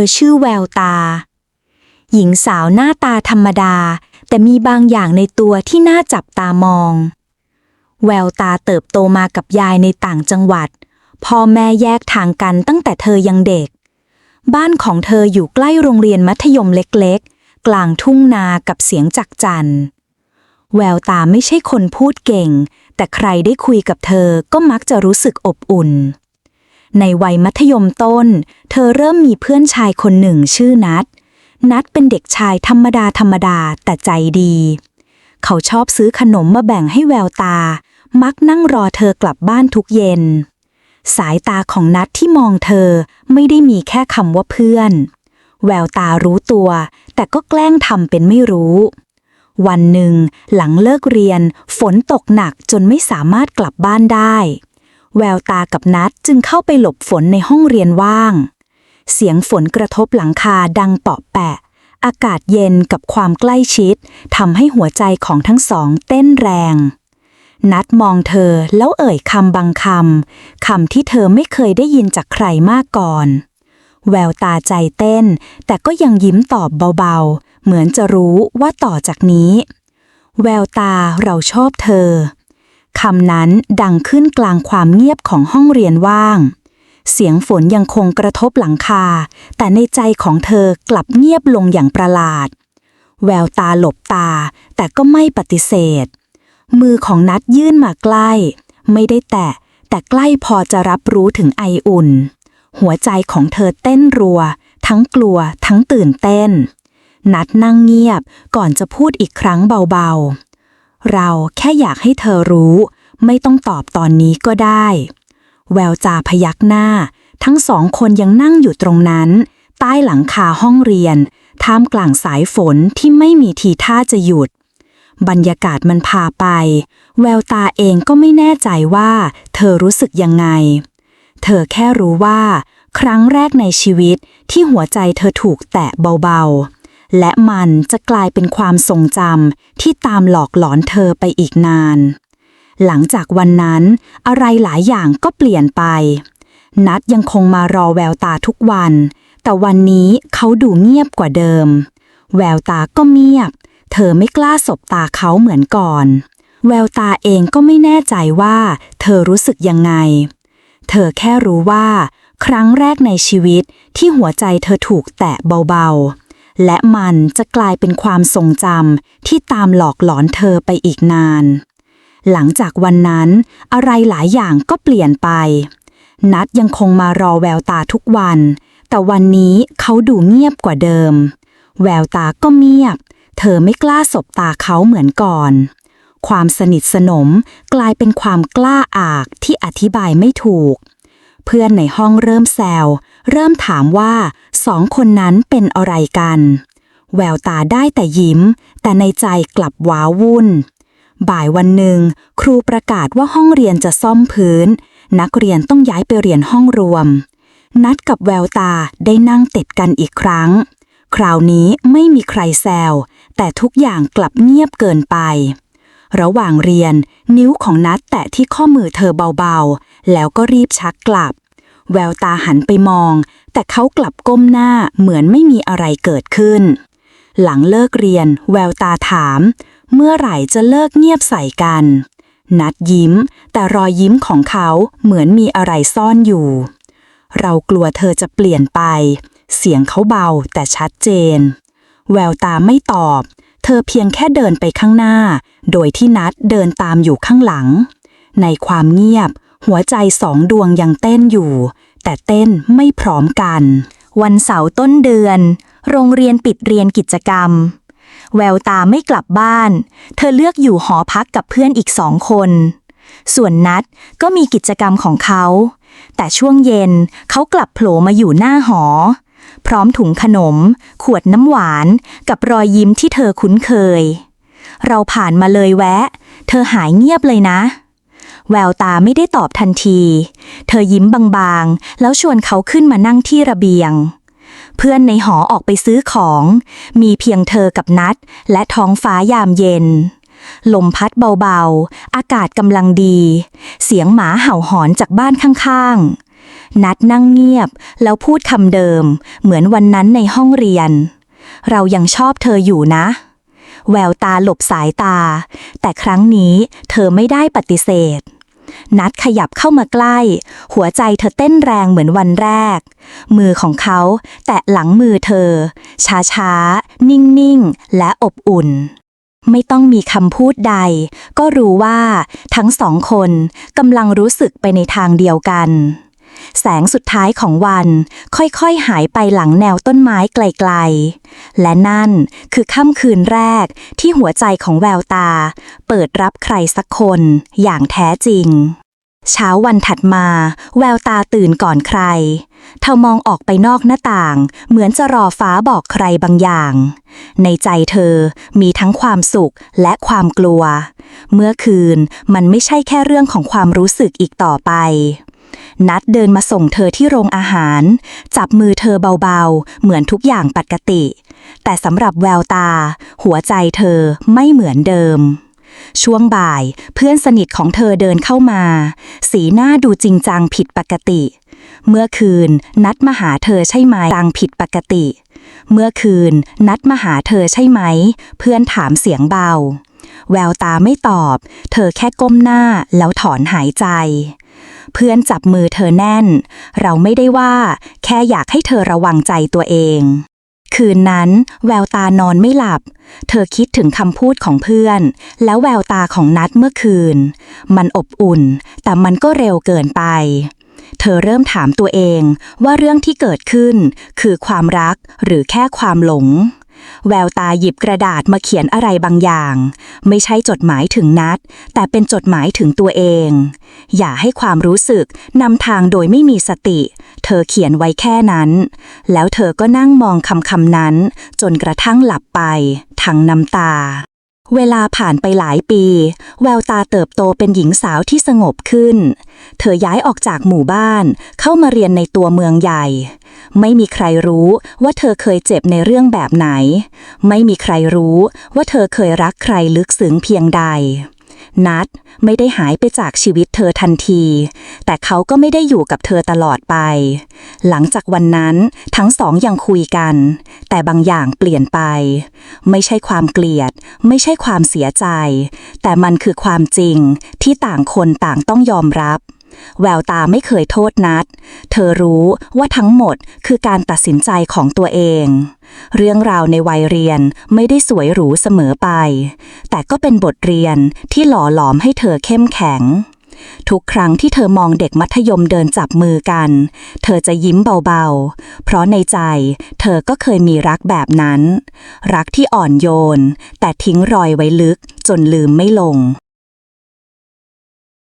อชื่อแววตา หญิงสาวหน้าตาธรรมดา แต่มีบางอย่างในตัวที่น่าจับตามอง แววตาเติบโตมากับยายในต่างจังหวัด พ่อแม่แยกทางกันตั้งแต่เธอยังเด็ก บ้านของเธออยู่ใกล้โรงเรียนมัธยมเล็กๆ กลางทุ่งนากับเสียงจักจันแววตาไม่ใช่คนพูดเก่ง แต่ใครได้คุยกับเธอก็มักจะรู้สึกอบอุ่น ในวัยมัธยมต้น เธอเริ่มมีเพื่อนชายคนหนึ่งชื่อนัทนัทเป็นเด็กชายธรรมดาธรรมดาแต่ใจดี เขาชอบซื้อขนมมาแบ่งให้แววตา มักนั่งรอเธอกลับบ้านทุกเย็น สายตาของนัทที่มองเธอไม่ได้มีแค่คำว่าเพื่อน แววตารู้ตัว แต่ก็แกล้งทำเป็นไม่รู้วันหนึ่งหลังเลิกเรียน ฝนตกหนักจนไม่สามารถกลับบ้านได้ แววตากับนัทจึงเข้าไปหลบฝนในห้องเรียนว่าง เสียงฝนกระทบหลังคาดังเปาะแปะ อากาศเย็นกับความใกล้ชิดทำให้หัวใจของทั้งสองเต้นแรง นัดมองเธอแล้วเอ่ยคำบางคำคำที่เธอไม่เคยได้ยินจากใครมาก่อน แววตาใจเต้น แต่ก็ยังยิ้มตอบเบาๆ เหมือนจะรู้ว่าต่อจากนี้ แววตาเราชอบเธอ คำนั้นดังขึ้นกลางความเงียบของห้องเรียนว่าง เสียงฝนยังคงกระทบหลังคา แต่ในใจของเธอกลับเงียบลงอย่างประหลาด แววตาหลบตา แต่ก็ไม่ปฏิเสธ มือของนัดยื่นมาใกล้ ไม่ได้แตะ แต่ใกล้พอจะรับรู้ถึงไออุ่น หัวใจของเธอเต้นรัว ทั้งกลัว ทั้งตื่นเต้น นัดนั่งเงียบก่อนจะพูดอีกครั้งเบาๆ เราแค่อยากให้เธอรู้ ไม่ต้องตอบตอนนี้ก็ได้ แววจาพยักหน้า ทั้งสองคนยังนั่งอยู่ตรงนั้น ใต้หลังคาห้องเรียน ท่ามกลางสายฝนที่ไม่มีทีท่าจะหยุด บรรยากาศมันพาไป แววตาเองก็ไม่แน่ใจว่า เธอรู้สึกยังไง เธอแค่รู้ว่า ครั้งแรกในชีวิตที่หัวใจเธอถูกแตะเบาๆ และมันจะกลายเป็นความทรงจำที่ตามหลอกหลอนเธอไปอีกนาน หลังจากวันนั้นอะไรหลายอย่างก็เปลี่ยนไป นัดยังคงมารอแววตาทุกวัน แต่วันนี้เขาดูเงียบกว่าเดิม แววตาก็เงียบ เธอไม่กล้าสบตาเขาเหมือนก่อน แววตาเองก็ไม่แน่ใจว่า เธอรู้สึกยังไง เธอแค่รู้ว่า ครั้งแรกในชีวิตที่หัวใจเธอถูกแตะเบาๆ และมันจะกลายเป็นความทรงจำที่ตามหลอกหลอนเธอไปอีกนาน หลังจากวันนั้น อะไรหลายอย่างก็เปลี่ยนไป นัดยังคงมารอแววตาทุกวัน แต่วันนี้เขาดูเงียบกว่าเดิม แววตาก็เงียบ เธอไม่กล้าสบตาเขาเหมือนก่อนความสนิทสนมกลายเป็นความกล้าอากที่อธิบายไม่ถูก เพื่อนในห้องเริ่มแซว เริ่มถามว่าสองคนนั้นเป็นอะไรกัน แววตาได้แต่ยิ้ม แต่ในใจกลับว้าวุ่น บ่ายวันหนึ่ง ครูประกาศว่าห้องเรียนจะซ่อมพื้น นักเรียนต้องย้ายไปเรียนห้องรวม นัดกับแววตาได้นั่งติดกันอีกครั้ง คราวนี้ไม่มีใครแซว แต่ทุกอย่างกลับเงียบเกินไประหว่างเรียน นิ้วของนัดแตะที่ข้อมือเธอเบา แล้วก็รีบชักกลับ แววตาหันไปมอง แต่เขากลับก้มหน้าเหมือนไม่มีอะไรเกิดขึ้น หลังเลิกเรียน แววตาถาม เมื่อไหร่จะเลิกเงียบใส่กัน นัดยิ้ม แต่รอยยิ้มของเขาเหมือนมีอะไรซ่อนอยู่ เรากลัวเธอจะเปลี่ยนไป เสียงเขาเบาแต่ชัดเจน แววตาไม่ตอบ เธอเพียงแค่เดินไปข้างหน้า โดยที่นัดเดินตามอยู่ข้างหลังในความเงียบ หัวใจสองดวงยังเต้นอยู่ แต่เต้นไม่พร้อมกัน วันเสาร์ต้นเดือน โรงเรียนปิดเรียนกิจกรรม แววตาไม่กลับบ้าน เธอเลือกอยู่หอพักกับเพื่อนอีกสองคน ส่วนนัดก็มีกิจกรรมของเขา แต่ช่วงเย็นเขากลับโผล่มาอยู่หน้าหอ พร้อมถุงขนม ขวดน้ำหวาน กับรอยยิ้มที่เธอคุ้นเคย เราผ่านมาเลยแวะ เธอหายเงียบเลยนะ แววตาไม่ได้ตอบทันที เธอยิ้มบางๆ แล้วชวนเขาขึ้นมานั่งที่ระเบียง เพื่อนในหอออกไปซื้อของ มีเพียงเธอกับนัด และท้องฟ้ายามเย็น ลมพัดเบาๆ อากาศกำลังดี เสียงหมาเห่าหอนจากบ้านข้างๆ นัดนั่งเงียบแล้วพูดคำเดิม เหมือนวันนั้นในห้องเรียน เรายังชอบเธออยู่นะแววตาหลบสายตา แต่ครั้งนี้เธอไม่ได้ปฏิเสธ นัดขยับเข้ามาใกล้ หัวใจเธอเต้นแรงเหมือนวันแรก มือของเขาแตะหลังมือเธอ ช้าๆ นิ่งๆ และอบอุ่น ไม่ต้องมีคำพูดใด ก็รู้ว่าทั้งสองคนกำลังรู้สึกไปในทางเดียวกัน แสงสุดท้ายของวันค่อยๆหายไปหลังแนวต้นไม้ไกลๆ และนั่นคือค่ำคืนแรกที่หัวใจของแววตา เปิดรับใครสักคนอย่างแท้จริง เช้าวันถัดมา แววตาตื่นก่อนใคร เธอมองออกไปนอกหน้าต่าง เหมือนจะรอฟ้าบอกใครบางอย่าง ในใจเธอมีทั้งความสุขและความกลัว เมื่อคืนมันไม่ใช่แค่เรื่องของความรู้สึกอีกต่อไป นัดเดินมาส่งเธอที่โรงอาหาร จับมือเธอเบาๆ เหมือนทุกอย่างปกติ แต่สำหรับแววตา หัวใจเธอไม่เหมือนเดิม ช่วงบ่ายเพื่อนสนิทของเธอเดินเข้ามา สีหน้าดูจริงจังผิดปกติ เมื่อคืนนัดมาหาเธอใช่ไหมจังผิดปกติ เมื่อคืนนัดมาหาเธอใช่ไหม เพื่อนถามเสียงเบา แววตาไม่ตอบ เธอแค่ก้มหน้าแล้วถอนหายใจ เพื่อนจับมือเธอแน่น เราไม่ได้ว่า แค่อยากให้เธอระวังใจตัวเอง คืนนั้น แววตานอนไม่หลับ เธอคิดถึงคำพูดของเพื่อน แล้วแววตาของนัดเมื่อคืน มันอบอุ่น แต่มันก็เร็วเกินไป เธอเริ่มถามตัวเองว่าเรื่องที่เกิดขึ้น คือความรักหรือแค่ความหลง แววตาหยิบกระดาษมาเขียนอะไรบางอย่าง ไม่ใช่จดหมายถึงนัด แต่เป็นจดหมายถึงตัวเอง อย่าให้ความรู้สึกนำทางโดยไม่มีสติ เธอเขียนไว้แค่นั้น แล้วเธอก็นั่งมองคำคำนั้น จนกระทั่งหลับไปทั้งน้ำตา เวลาผ่านไปหลายปี แววตาเติบโตเป็นหญิงสาวที่สงบขึ้น เธอย้ายออกจากหมู่บ้าน เข้ามาเรียนในตัวเมืองใหญ่ ไม่มีใครรู้ว่าเธอเคยเจ็บในเรื่องแบบไหน ไม่มีใครรู้ว่าเธอเคยรักใครลึกซึ้งเพียงใด นัดไม่ได้หายไปจากชีวิตเธอทันที แต่เขาก็ไม่ได้อยู่กับเธอตลอดไป หลังจากวันนั้นทั้งสองยังคุยกัน แต่บางอย่างเปลี่ยนไป ไม่ใช่ความเกลียด ไม่ใช่ความเสียใจ แต่มันคือความจริงที่ต่างคนต่างต้องยอมรับ แววตาไม่เคยโทษนัด เธอรู้ว่าทั้งหมดคือการตัดสินใจของตัวเอง เรื่องราวในวัยเรียนไม่ได้สวยหรูเสมอไป แต่ก็เป็นบทเรียนที่หล่อหลอมให้เธอเข้มแข็ง ทุกครั้งที่เธอมองเด็กมัธยมเดินจับมือกัน เธอจะยิ้มเบาๆ เพราะในใจเธอก็เคยมีรักแบบนั้น รักที่อ่อนโยน แต่ทิ้งรอยไว้ลึกจนลืมไม่ลง